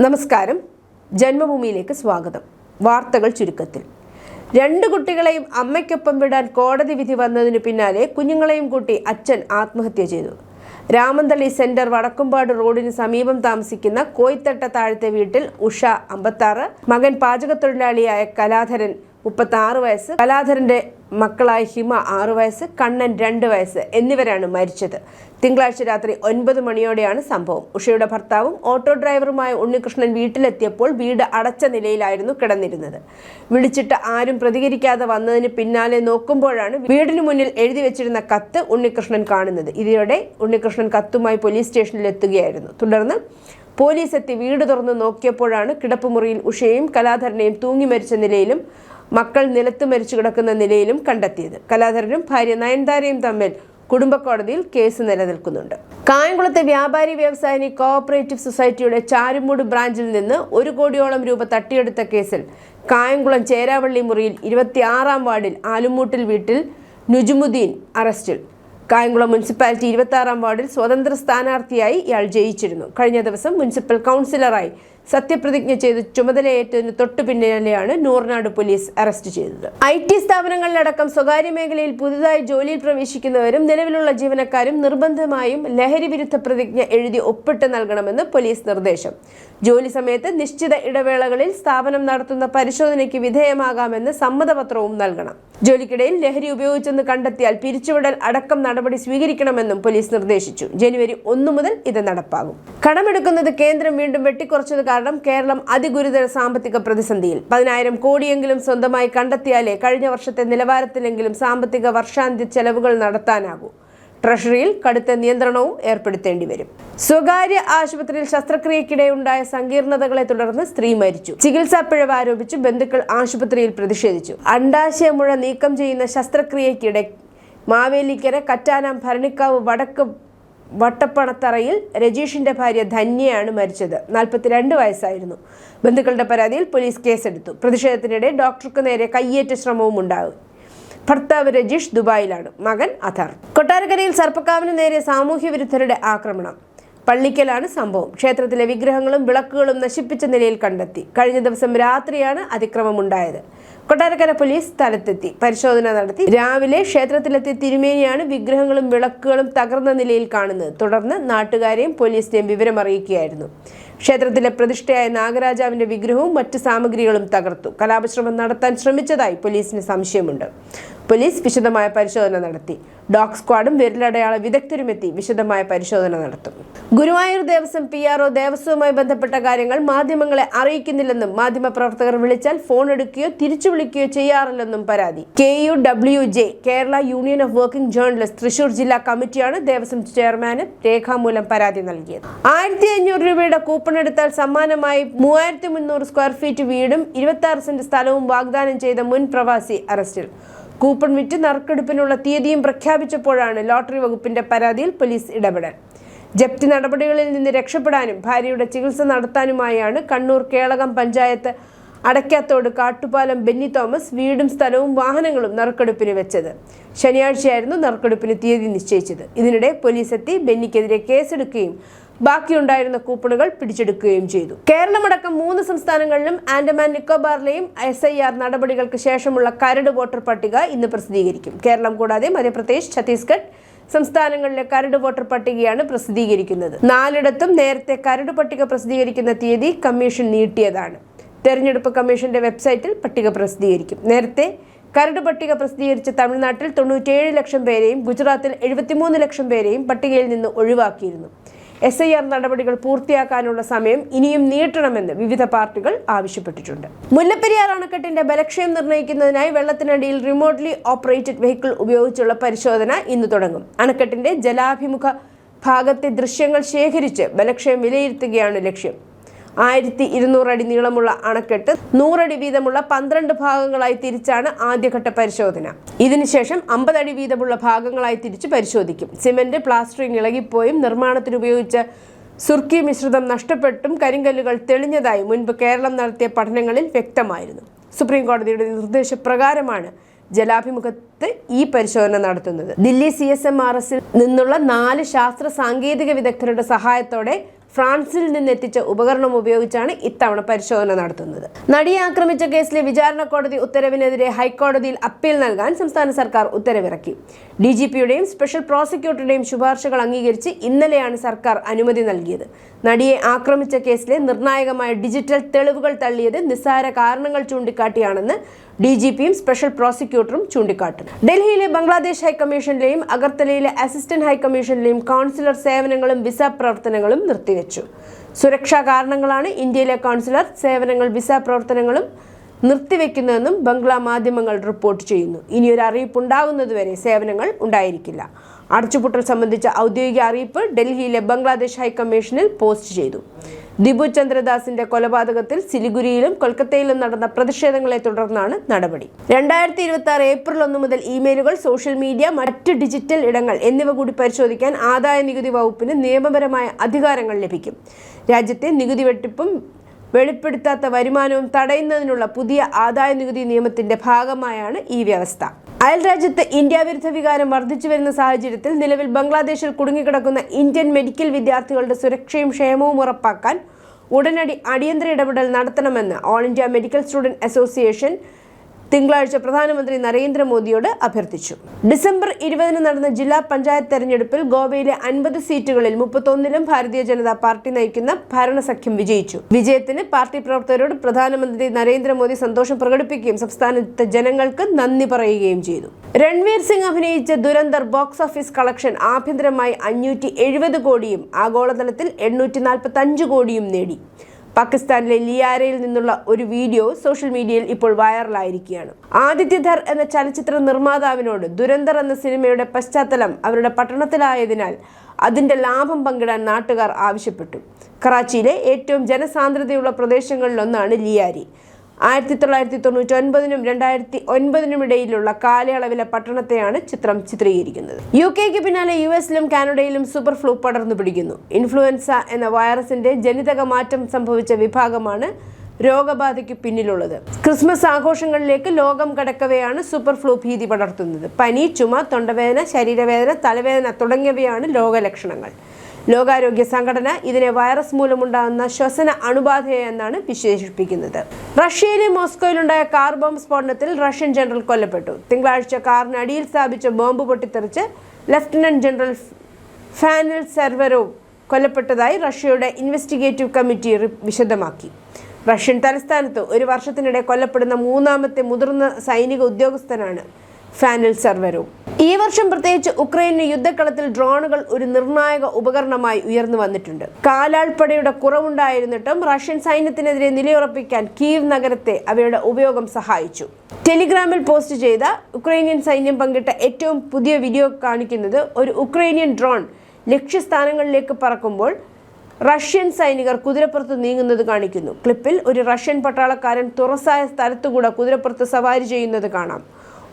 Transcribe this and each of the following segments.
നമസ്കാരം. ജന്മഭൂമിയിലേക്ക് സ്വാഗതം. വാർത്തകൾ ചുരുക്കത്തിൽ. രണ്ട് കുട്ടികളെയും അമ്മയ്ക്കൊപ്പം വിടാൻ കോടതി വിധി വന്നതിന് പിന്നാലെ കുഞ്ഞുങ്ങളെയും കൂട്ടി അച്ഛൻ ആത്മഹത്യ ചെയ്തു. രാമന്തളി സെന്റർ വടക്കുംപാട് റോഡിന് സമീപം താമസിക്കുന്ന കോയിത്തട്ട താഴത്തെ വീട്ടിൽ ഉഷ അമ്പത്താറ് മകൻ പാചകത്തൊഴിലാളിയായ കലാധരൻ മുപ്പത്തി ആറ് വയസ്സ്. കലാധരന്റെ മക്കളായ ഹിമ ആറു വയസ്സ് കണ്ണൻ രണ്ട് വയസ്സ് എന്നിവരാണ് മരിച്ചത്. തിങ്കളാഴ്ച രാത്രി ഒൻപത് മണിയോടെയാണ് സംഭവം. ഉഷയുടെ ഭർത്താവും ഓട്ടോ ഡ്രൈവറുമായ ഉണ്ണികൃഷ്ണൻ വീട്ടിലെത്തിയപ്പോൾ വീട് അടച്ച നിലയിലായിരുന്നു കിടന്നിരുന്നത്. വിളിച്ചിട്ട് ആരും പ്രതികരിക്കാതെ വന്നതിന് പിന്നാലെ നോക്കുമ്പോഴാണ് വീടിന് മുന്നിൽ എഴുതി വെച്ചിരുന്ന കത്ത് ഉണ്ണികൃഷ്ണൻ കാണുന്നത്. ഇതോടെ ഉണ്ണികൃഷ്ണൻ കത്തുമായി പോലീസ് സ്റ്റേഷനിൽ എത്തുകയായിരുന്നു. തുടർന്ന് പോലീസ് എത്തി വീട് തുറന്ന് നോക്കിയപ്പോഴാണ് കിടപ്പുമുറിയിൽ ഉഷയും കലാധരനെയും തൂങ്ങി മരിച്ച നിലയിലും മക്കൾ നിലത്ത് മരിച്ചു കിടക്കുന്ന നിലയിലും കണ്ടെത്തിയത്. കലാധരനും ഭാര്യ നയൻതാരയും തമ്മിൽ കുടുംബ കോടതിയിൽ കേസ് നിലനിൽക്കുന്നുണ്ട്. കായംകുളത്തെ വ്യാപാരി വ്യവസായിനി കോഓപ്പറേറ്റീവ് സൊസൈറ്റിയുടെ ചാരുമൂട് ബ്രാഞ്ചിൽ നിന്ന് ഒരു കോടിയോളം രൂപ തട്ടിയെടുത്ത കേസിൽ കായംകുളം ചേരാവള്ളി മുറിയിൽ ഇരുപത്തിയാറാം വാർഡിൽ ആലുമൂട്ടിൽ വീട്ടിൽ നുജുമുദ്ദീൻ അറസ്റ്റിൽ. കായംകുളം മുനിസിപ്പാലിറ്റി ഇരുപത്തി ആറാം വാർഡിൽ സ്വതന്ത്ര സ്ഥാനാർത്ഥിയായി ഇയാൾ ജയിച്ചിരുന്നു. കഴിഞ്ഞ ദിവസം മുനിസിപ്പൽ കൗൺസിലറായി സത്യപ്രതിജ്ഞ ചെയ്ത് ചുമതലയേറ്റതിന് തൊട്ടു പിന്നാലെയാണ് നൂർനാട് പോലീസ് അറസ്റ്റ് ചെയ്തത്. ഐ ടി സ്ഥാപനങ്ങളിലടക്കം സ്വകാര്യ മേഖലയിൽ പുതുതായി ജോലിയിൽ പ്രവേശിക്കുന്നവരും നിലവിലുള്ള ജീവനക്കാരും നിർബന്ധമായും ലഹരി വിരുദ്ധ പ്രതിജ്ഞ എഴുതി ഒപ്പിട്ട് നൽകണമെന്ന് പോലീസ് നിർദ്ദേശം. ജോലി സമയത്ത് നിശ്ചിത ഇടവേളകളിൽ സ്ഥാപനം നടത്തുന്ന പരിശോധനയ്ക്ക് വിധേയമാകാമെന്ന് സമ്മതപത്രവും നൽകണം. ജോലിക്കിടയിൽ ലഹരി ഉപയോഗിച്ചെന്ന് കണ്ടെത്തിയാൽ പിരിച്ചുവിടൽ അടക്കം നടപടി സ്വീകരിക്കണമെന്നും പോലീസ് നിർദ്ദേശിച്ചു. ജനുവരി ഒന്നു മുതൽ ഇത് നടപ്പാകും. കടമെടുക്കുന്നത് കേന്ദ്രം വീണ്ടും വെട്ടിക്കുറച്ചത് കാരണം കേരളം അതിഗുരുതര സാമ്പത്തിക പ്രതിസന്ധിയിൽ. പതിനായിരം കോടിയെങ്കിലും സ്വന്തമായി കണ്ടെത്തിയാലേ കഴിഞ്ഞ വർഷത്തെ നിലവാരത്തിലെങ്കിലും സാമ്പത്തിക വർഷാന്ത്യ ചെലവുകൾ നടത്താനാകൂ. ട്രഷറിയിൽ കടുത്ത നിയന്ത്രണവും ഏർപ്പെടുത്തേണ്ടി വരും. സ്വകാര്യ ആശുപത്രിയിൽ ശസ്ത്രക്രിയക്കിടെ ഉണ്ടായ സങ്കീർണതകളെ തുടർന്ന് സ്ത്രീ മരിച്ചു. ചികിത്സാ പിഴവ് ആരോപിച്ച് ബന്ധുക്കൾ ആശുപത്രിയിൽ പ്രതിഷേധിച്ചു. അണ്ടാശയമുഴ നീക്കം ചെയ്യുന്ന ശസ്ത്രക്രിയക്കിടെ മാവേലിക്കര കറ്റാനം ഭരണിക്കാവ് വടക്ക് വട്ടപ്പണത്തറയിൽ രജീഷിന്റെ ഭാര്യ ധന്യയാണ് മരിച്ചത്. നാൽപ്പത്തിരണ്ട് വയസ്സായിരുന്നു. ബന്ധുക്കളുടെ പരാതിയിൽ പോലീസ് കേസെടുത്തു. പ്രതിഷേധത്തിനിടെ ഡോക്ടർക്ക് നേരെ കയ്യേറ്റ ശ്രമവും ഉണ്ടാകും ഭർത്താവ് രജീഷ് ദുബായിലാണ്. മകൻ അഥർ. കൊട്ടാരക്കരയിൽ സർപ്പക്കാവിന് നേരെ സാമൂഹ്യ വിരുദ്ധരുടെ ആക്രമണം. പള്ളിക്കലാണ് സംഭവം. ക്ഷേത്രത്തിലെ വിഗ്രഹങ്ങളും വിളക്കുകളും നശിപ്പിച്ച നിലയിൽ കണ്ടെത്തി. കഴിഞ്ഞ ദിവസം രാത്രിയാണ് അതിക്രമമുണ്ടായത്. കൊട്ടാരക്കര പോലീസ് സ്ഥലത്തെത്തി. പരിശോധന നടത്തി. രാവിലെ ക്ഷേത്രത്തിലെത്തിയ തിരുമേനിയാണ് വിഗ്രഹങ്ങളും വിളക്കുകളും തകർന്ന നിലയിൽ കാണുന്നത്. തുടർന്ന് നാട്ടുകാരെയും പോലീസിനെയും വിവരമറിയിക്കുകയായിരുന്നു ക്ഷേത്രത്തിലെ പ്രതിഷ്ഠയായ നാഗരാജാവിന്റെ വിഗ്രഹവും മറ്റ് സാമഗ്രികളും തകർത്തു. കലാപശ്രമം നടത്താൻ ശ്രമിച്ചതായി പോലീസിന് സംശയമുണ്ട്. പോലീസ് വിശദമായ പരിശോധന നടത്തി. ഡോഗ് സ്ക്വാഡും വിരലടയാള വിദഗ്ധരുമെത്തി വിശദമായ പരിശോധന നടത്തും. Guruvayur Devaswom P R O ദേവസ്വവുമായി ബന്ധപ്പെട്ട കാര്യങ്ങൾ മാധ്യമങ്ങളെ അറിയിക്കുന്നില്ലെന്നും മാധ്യമപ്രവർത്തകർ വിളിച്ചാൽ ഫോൺ എടുക്കുകയോ തിരിച്ചു വിളിക്കുകയോ ചെയ്യാറില്ലെന്നും പരാതി. K U W J Kerala union of working journalist Thrissur ജില്ലാ കമ്മിറ്റിയാണ് ദേവസ്വം ചെയർമാന് രേഖാമൂലം പരാതി നൽകിയത്. ആയിരത്തി അഞ്ഞൂറ് രൂപയുടെ കൂപ്പൺ എടുത്താൽ സമ്മാനമായി മൂവായിരത്തി മുന്നൂറ് സ്ക്വയർ ഫീറ്റ് വീടും ഇരുപത്തി ആറ് സെന്റ് സ്ഥലവും വാഗ്ദാനം ചെയ്ത മുൻ പ്രവാസി അറസ്റ്റിൽ. കൂപ്പൺ വിറ്റ് നറുക്കെടുപ്പിനുള്ള തീയതിയും പ്രഖ്യാപിച്ചപ്പോഴാണ് ലോട്ടറി വകുപ്പിന്റെ പരാതിയിൽ പോലീസ് ഇടപെടൽ. ജപ്തി നടപടികളിൽ നിന്ന് രക്ഷപ്പെടാനും ഭാര്യയുടെ ചികിത്സ നടത്താനുമായാണ് കണ്ണൂർ കേളകം പഞ്ചായത്ത് അടയ്ക്കാത്തോട് കാട്ടുപാലം ബെന്നി തോമസ് വീടും സ്ഥലവും വാഹനങ്ങളും നറുക്കെടുപ്പിന് വെച്ചത്. ശനിയാഴ്ചയായിരുന്നു നറുക്കെടുപ്പിന് തീയതി നിശ്ചയിച്ചത്. ഇതിനിടെ പോലീസ് എത്തി ബെന്നിക്കെതിരെ കേസെടുക്കുകയും ബാക്കിയുണ്ടായിരുന്ന കൂപ്പണുകൾ പിടിച്ചെടുക്കുകയും ചെയ്തു. കേരളമടക്കം മൂന്ന് സംസ്ഥാനങ്ങളിലും ആൻഡമാൻ നിക്കോബാറിലെയും എസ് ഐ ആർ നടപടികൾക്ക് ശേഷമുള്ള കരട് വോട്ടർ പട്ടിക ഇന്ന് പ്രസിദ്ധീകരിക്കും. കേരളം കൂടാതെ മധ്യപ്രദേശ് ഛത്തീസ്ഗഡ് സംസ്ഥാനങ്ങളിലെ കരട് വോട്ടർ പട്ടികയാണ് പ്രസിദ്ധീകരിക്കുന്നത്. നാലിടത്തും നേരത്തെ കരട് പട്ടിക പ്രസിദ്ധീകരിക്കുന്ന തീയതി കമ്മീഷൻ നീട്ടിയതാണ്. തെരഞ്ഞെടുപ്പ് കമ്മീഷന്റെ വെബ്സൈറ്റിൽ പട്ടിക പ്രസിദ്ധീകരിക്കും. നേരത്തെ കരട് പട്ടിക പ്രസിദ്ധീകരിച്ച തമിഴ്നാട്ടിൽ തൊണ്ണൂറ്റിയേഴ് ലക്ഷം പേരെയും ഗുജറാത്തിൽ എഴുപത്തിമൂന്ന് ലക്ഷം പേരെയും പട്ടികയിൽ നിന്ന് ഒഴിവാക്കിയിരുന്നു. എസ് ഐ ആർ നടപടികൾ പൂർത്തിയാക്കാനുള്ള സമയം ഇനിയും നീട്ടണമെന്ന് വിവിധ പാർട്ടികൾ ആവശ്യപ്പെട്ടിട്ടുണ്ട്. മുല്ലപ്പെരിയാർ അണക്കെട്ടിന്റെ ബലക്ഷയം നിർണയിക്കുന്നതിനായി വെള്ളത്തിനടിയിൽ റിമോട്ട്ലി ഓപ്പറേറ്റഡ് വെഹിക്കിൾ ഉപയോഗിച്ചുള്ള പരിശോധന ഇന്ന് തുടങ്ങും. അണക്കെട്ടിന്റെ ജലാഭിമുഖ ഭാഗത്തെ ദൃശ്യങ്ങൾ ശേഖരിച്ച് ബലക്ഷയം വിലയിരുത്തുകയാണ് ലക്ഷ്യം. ആയിരത്തി ഇരുന്നൂറ് അടി നീളമുള്ള അണക്കെട്ട് നൂറടി വീതമുള്ള പന്ത്രണ്ട് ഭാഗങ്ങളായി തിരിച്ചാണ് ആദ്യഘട്ട പരിശോധന. ഇതിനുശേഷം അമ്പതടി വീതമുള്ള ഭാഗങ്ങളായി തിരിച്ച് പരിശോധിക്കും. സിമന്റ് പ്ലാസ്റ്ററിംഗ് ഇളകിപ്പോയും നിർമ്മാണത്തിന് ഉപയോഗിച്ച സുർക്കി മിശ്രിതം നഷ്ടപ്പെട്ടും കരിങ്കല്ലുകൾ തെളിഞ്ഞതായി മുൻപ് കേരളം നടത്തിയ പഠനങ്ങളിൽ വ്യക്തമായിരുന്നു. സുപ്രീം കോടതിയുടെ നിർദ്ദേശപ്രകാരമാണ് ജലാഭിമുഖത്ത് ഈ പരിശോധന നടത്തുന്നത്. Dilli C S M R എസിൽ നിന്നുള്ള നാല് ശാസ്ത്ര സാങ്കേതിക വിദഗ്ധരുടെ സഹായത്തോടെ ഫ്രാൻസിൽ നിന്ന് എത്തിച്ച ഉപകരണം ഉപയോഗിച്ചാണ് ഇത്തവണ പരിശോധന നടത്തുന്നത്. നടിയെ ആക്രമിച്ച കേസിലെ വിചാരണ കോടതി ഉത്തരവിനെതിരെ ഹൈക്കോടതിയിൽ അപ്പീൽ നൽകാൻ സംസ്ഥാന സർക്കാർ ഉത്തരവിറക്കി. ഡി ജി പിയുടെയും സ്പെഷ്യൽ പ്രോസിക്യൂട്ടറുടെയും ശുപാർശകൾ അംഗീകരിച്ച് ഇന്നലെയാണ് സർക്കാർ അനുമതി നൽകിയത്. നടിയെ ആക്രമിച്ച കേസിലെ നിർണായകമായ ഡിജിറ്റൽ തെളിവുകൾ തള്ളിയത് നിസ്സാര കാരണങ്ങൾ ചൂണ്ടിക്കാട്ടിയാണെന്ന് ഡി ജി പിയും സ്പെഷ്യൽ പ്രോസിക്യൂട്ടറും ചൂണ്ടിക്കാട്ടും ഡൽഹിയിലെ ബംഗ്ലാദേശ് ഹൈക്കമ്മീഷനിലെയും അഗർത്തലയിലെ അസിസ്റ്റന്റ് ഹൈക്കമ്മീഷനിലെയും കൗൺസിലർ സേവനങ്ങളും വിസ പ്രവർത്തനങ്ങളും നിർത്തിവെച്ചു. സുരക്ഷാ കാരണങ്ങളാണ് ഇന്ത്യയിലെ കൗൺസിലർ സേവനങ്ങൾ വിസ പ്രവർത്തനങ്ങളും നിർത്തിവെക്കുന്നതെന്നും ബംഗ്ലാ മാധ്യമങ്ങൾ റിപ്പോർട്ട് ചെയ്യുന്നു. ഇനിയൊരു അറിയിപ്പ് ഉണ്ടാകുന്നതുവരെ സേവനങ്ങൾ ഉണ്ടായിരിക്കില്ല. അടച്ചുപൂട്ടൽ സംബന്ധിച്ച ഔദ്യോഗിക അറിയിപ്പ് ഡൽഹിയിലെ ബംഗ്ലാദേശ് ഹൈക്കമ്മീഷനിൽ പോസ്റ്റ് ചെയ്തു. ദിബു ചന്ദ്രദാസിന്റെ കൊലപാതകത്തിൽ സിലിഗുരിയിലും കൊൽക്കത്തയിലും നടന്ന പ്രതിഷേധങ്ങളെ തുടർന്നാണ് നടപടി. രണ്ടായിരത്തി ഇരുപത്തി ആറ് ഏപ്രിൽ ഒന്ന് മുതൽ ഇമെയിലുകൾ സോഷ്യൽ മീഡിയ മറ്റ് ഡിജിറ്റൽ ഇടങ്ങൾ എന്നിവ കൂടി പരിശോധിക്കാൻ ആദായ നികുതി വകുപ്പിന് നിയമപരമായ അധികാരങ്ങൾ ലഭിക്കും. രാജ്യത്തെ നികുതി വെട്ടിപ്പും വെളിപ്പെടുത്താത്ത വരുമാനവും തടയുന്നതിനുള്ള പുതിയ ആദായ നികുതി നിയമത്തിന്റെ ഭാഗമായാണ് ഈ വ്യവസ്ഥ. അയൽ രാജ്യത്ത് ഇന്ത്യ വിരുദ്ധ വികാരം വർദ്ധിച്ചു വരുന്ന സാഹചര്യത്തിൽ നിലവിൽ ബംഗ്ലാദേശിൽ കുടുങ്ങിക്കിടക്കുന്ന ഇന്ത്യൻ മെഡിക്കൽ വിദ്യാർത്ഥികളുടെ സുരക്ഷയും ക്ഷേമവും ഉറപ്പാക്കാൻ ഉടനടി അടിയന്തര ഇടപെടൽ നടത്തണമെന്ന് all India medical student association തിങ്കളാഴ്ച പ്രധാനമന്ത്രി നരേന്ദ്രമോദിയോട് അഭ്യർത്ഥിച്ചു. ഡിസംബർ ഇരുപതിന് നടന്ന ജില്ലാ പഞ്ചായത്ത് തെരഞ്ഞെടുപ്പിൽ ഗോവയിലെ അൻപത് സീറ്റുകളിൽ മുപ്പത്തൊന്നിലും ഭാരതീയ ജനതാ പാർട്ടി നയിക്കുന്ന ഭരണസഖ്യം വിജയിച്ചു. വിജയത്തിന് പാർട്ടി പ്രവർത്തകരോട് പ്രധാനമന്ത്രി നരേന്ദ്രമോദി സന്തോഷം പ്രകടിപ്പിക്കുകയും സംസ്ഥാനത്തെ ജനങ്ങൾക്ക് നന്ദി പറയുകയും ചെയ്തു. രൺവീർ സിംഗ് അഭിനയിച്ച ദുരന്തർ ബോക്സ് ഓഫീസ് കളക്ഷൻ ആഭ്യന്തരമായി അഞ്ഞൂറ്റി കോടിയും ആഗോളതലത്തിൽ എണ്ണൂറ്റി കോടിയും നേടി. പാകിസ്ഥാനിലെ ലിയാരയിൽ നിന്നുള്ള ഒരു വീഡിയോ സോഷ്യൽ മീഡിയയിൽ ഇപ്പോൾ വൈറലായിരിക്കുകയാണ്. ആദിത്യധർ എന്ന ചലച്ചിത്ര നിർമ്മാതാവിനോട് ദുരന്തർ എന്ന സിനിമയുടെ പശ്ചാത്തലം അവരുടെ പട്ടണത്തിലായതിനാൽ അതിന്റെ ലാഭം പങ്കിടാൻ നാട്ടുകാർ ആവശ്യപ്പെട്ടു. കറാച്ചിയിലെ ഏറ്റവും ജനസാന്ദ്രതയുള്ള പ്രദേശങ്ങളിലൊന്നാണ് ലിയാരി. ആയിരത്തി തൊള്ളായിരത്തി തൊണ്ണൂറ്റി ഒൻപതിനും രണ്ടായിരത്തി ഒൻപതിനും ഇടയിലുള്ള കാലയളവിലെ പട്ടണത്തെയാണ് ചിത്രം ചിത്രീകരിക്കുന്നത്. യു കെക്ക് പിന്നാലെ യു എസിലും കാനഡയിലും സൂപ്പർ ഫ്ലൂ പടർന്നു പിടിക്കുന്നു. ഇൻഫ്ലുവൻസ എന്ന വൈറസിന്റെ ജനിതക മാറ്റം സംഭവിച്ച വിഭാഗമാണ് രോഗബാധയ്ക്ക് പിന്നിലുള്ളത്. ക്രിസ്മസ് ആഘോഷങ്ങളിലേക്ക് ലോകം കടക്കവെയാണ് സൂപ്പർ ഫ്ലൂ ഭീതി പടർത്തുന്നത്. പനി ചുമ തൊണ്ടവേദന ശരീരവേദന തലവേദന തുടങ്ങിയവയാണ് രോഗലക്ഷണങ്ങൾ. ലോകാരോഗ്യ സംഘടന ഇതിനെ വൈറസ് മൂലമുണ്ടാകുന്ന ശ്വസന അണുബാധയെന്നാണ് വിശേഷിപ്പിക്കുന്നത്. റഷ്യയിലെ മോസ്കോയിലുണ്ടായ കാർ ബോംബ് സ്ഫോടനത്തിൽ റഷ്യൻ ജനറൽ കൊല്ലപ്പെട്ടു. തിങ്കളാഴ്ച കാറിന് അടിയിൽ സ്ഥാപിച്ച ബോംബ് പൊട്ടിത്തെറിച്ച് ലഫ്റ്റനന്റ് ജനറൽ ഫാനൽ സെർവറോവ് കൊല്ലപ്പെട്ടതായി റഷ്യയുടെ ഇൻവെസ്റ്റിഗേറ്റീവ് കമ്മിറ്റി വിശദമാക്കി. റഷ്യൻ തലസ്ഥാനത്ത് ഒരു വർഷത്തിനിടെ കൊല്ലപ്പെടുന്ന മൂന്നാമത്തെ മുതിർന്ന സൈനിക ഉദ്യോഗസ്ഥനാണ് ഫാനിൽ സെർവറും ഈ വർഷം പ്രത്യേകിച്ച് ഉക്രൈന് യുദ്ധക്കളത്തിൽ ഡ്രോണുകൾ ഒരു നിർണായക ഉപകരണമായി ഉയർന്നു വന്നിട്ടുണ്ട്. കാലാൾപ്പടയുടെ കുറവുണ്ടായിരുന്നിട്ടും റഷ്യൻ സൈന്യത്തിനെതിരെ നിലയുറപ്പിക്കാൻ കീവ് നഗരത്തെ അവയുടെ ഉപയോഗം സഹായിച്ചു. ടെലിഗ്രാമിൽ പോസ്റ്റ് ചെയ്ത ഉക്രൈനിയൻ സൈന്യം പങ്കിട്ട ഏറ്റവും പുതിയ വീഡിയോ കാണിക്കുന്നത് ഒരു ഉക്രൈനിയൻ ഡ്രോൺ ലക്ഷ്യസ്ഥാനങ്ങളിലേക്ക് പറക്കുമ്പോൾ റഷ്യൻ സൈനികർ കുതിരപ്പുറത്ത് നീങ്ങുന്നത് കാണിക്കുന്നു. ക്ലിപ്പിൽ ഒരു റഷ്യൻ പട്ടാളക്കാരൻ തുറസായ സ്ഥലത്തുകൂടെ കുതിരപ്പുറത്ത് സവാരി ചെയ്യുന്നത് കാണാം.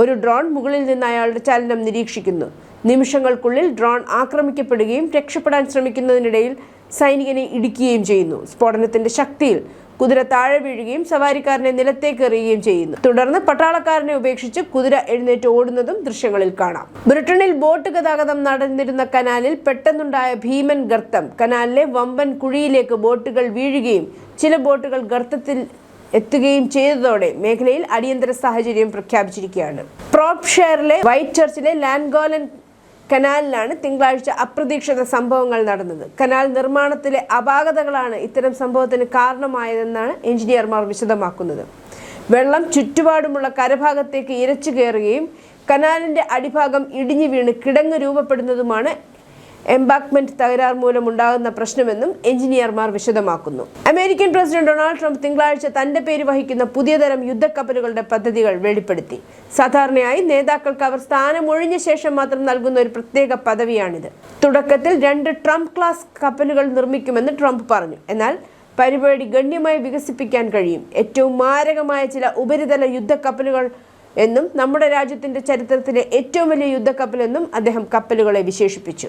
ഒരു ഡ്രോൺ മുകളിൽ നിന്ന് അയാളുടെ ചലനം നിരീക്ഷിക്കുന്നു. നിമിഷങ്ങൾക്കുള്ളിൽ ഡ്രോൺ ആക്രമിക്കപ്പെടുകയും രക്ഷപ്പെടാൻ ശ്രമിക്കുന്നതിനിടയിൽ സൈനികനെ ഇടിക്കുകയും ചെയ്യുന്നു. സ്ഫോടനത്തിന്റെ ശക്തിയിൽ കുതിര താഴെ വീഴുകയും സവാരിക്കാരനെ നിലത്തേക്ക് എറിയുകയും ചെയ്യുന്നു. തുടർന്ന് പട്ടാളക്കാരനെ ഉപേക്ഷിച്ച് കുതിര എഴുന്നേറ്റ് ഓടുന്നതും ദൃശ്യങ്ങളിൽ കാണാം. ബ്രിട്ടനിൽ ബോട്ട് ഗതാഗതം നടന്നിരുന്ന കനാലിൽ പെട്ടെന്നുണ്ടായ ഭീമൻ ഗർത്തം. കനാലിലെ വമ്പൻ കുഴിയിലേക്ക് ബോട്ടുകൾ വീഴുകയും ചില ബോട്ടുകൾ ഗർത്തത്തിൽ എത്തുകയും ചെയ്തതോടെ മേഖലയിൽ അടിയന്തര സാഹചര്യം പ്രഖ്യാപിച്ചിരിക്കുകയാണ്. പ്രോപ്ഷെയറിലെ വൈറ്റ് ചർച്ചിലെ ലാൻഗോലൻ കനാലിലാണ് തിങ്കളാഴ്ച അപ്രതീക്ഷിത സംഭവങ്ങൾ നടന്നത്. കനാൽ നിർമ്മാണത്തിലെ അപാകതകളാണ് ഇത്തരം സംഭവത്തിന് കാരണമായതെന്നാണ് എഞ്ചിനീയർമാർ വിശദമാക്കുന്നത്. വെള്ളം ചുറ്റുപാടുമുള്ള കരഭാഗത്തേക്ക് ഇരച്ചു കയറുകയും കനാലിന്റെ അടിഭാഗം ഇടിഞ്ഞു വീണ് കിടങ്ങ് രൂപപ്പെടുന്നതുമാണ് എംബാക്ക്മെന്റ് തകരാർ മൂലമുണ്ടാകുന്ന പ്രശ്നമെന്നും എഞ്ചിനീയർമാർ വിശദമാക്കുന്നു. അമേരിക്കൻ പ്രസിഡന്റ് ഡൊണാൾഡ് ട്രംപ് തിങ്കളാഴ്ച തന്റെ പേര് വഹിക്കുന്ന പുതിയ തരം യുദ്ധക്കപ്പലുകളുടെ പദ്ധതികൾ വെളിപ്പെടുത്തി. സാധാരണയായി നേതാക്കൾക്ക് അവർ സ്ഥാനം ഒഴിഞ്ഞ ശേഷം മാത്രം നൽകുന്ന ഒരു പ്രത്യേക പദവിയാണിത്. തുടക്കത്തിൽ രണ്ട് ട്രംപ് ക്ലാസ് കപ്പലുകൾ നിർമ്മിക്കുമെന്ന് ട്രംപ് പറഞ്ഞു. എന്നാൽ പരിപാടി ഗണ്യമായി വികസിപ്പിക്കാൻ കഴിയും. ഏറ്റവും മാരകമായ ചില ഉപരിതല യുദ്ധക്കപ്പലുകൾ എന്നും നമ്മുടെ രാജ്യത്തിന്റെ ചരിത്രത്തിലെ ഏറ്റവും വലിയ യുദ്ധക്കപ്പലെന്നും അദ്ദേഹം കപ്പലുകളെ വിശേഷിപ്പിച്ചു.